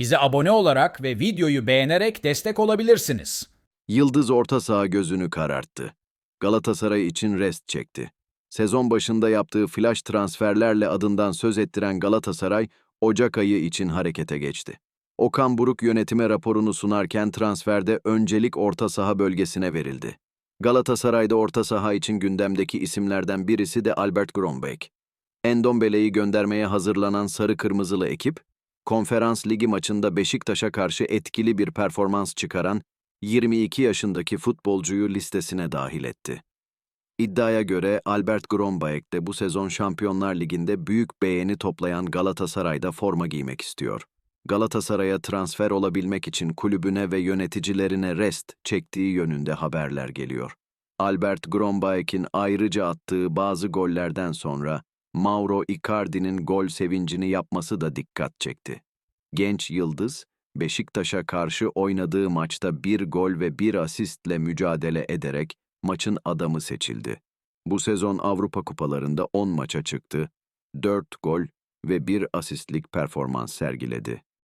Bize abone olarak ve videoyu beğenerek destek olabilirsiniz. Yıldız orta saha gözünü kararttı. Galatasaray için rest çekti. Sezon başında yaptığı flash transferlerle adından söz ettiren Galatasaray, Ocak ayı için harekete geçti. Okan Buruk yönetime raporunu sunarken transferde öncelik orta saha bölgesine verildi. Galatasaray'da orta saha için gündemdeki isimlerden birisi de Albert Grombeck. Endombele'yi göndermeye hazırlanan sarı kırmızılı ekip, Konferans Ligi maçında Beşiktaş'a karşı etkili bir performans çıkaran 22 yaşındaki futbolcuyu listesine dahil etti. İddiaya göre Albert Grombeck de bu sezon Şampiyonlar Ligi'nde büyük beğeni toplayan Galatasaray'da forma giymek istiyor. Galatasaray'a transfer olabilmek için kulübüne ve yöneticilerine rest çektiği yönünde haberler geliyor. Albert Grombeck'in ayrıca attığı bazı gollerden sonra Mauro Icardi'nin gol sevincini yapması da dikkat çekti. Genç yıldız, Beşiktaş'a karşı oynadığı maçta bir gol ve bir asistle mücadele ederek maçın adamı seçildi. Bu sezon Avrupa kupalarında 10 maça çıktı, 4 gol ve 1 asistlik performans sergiledi.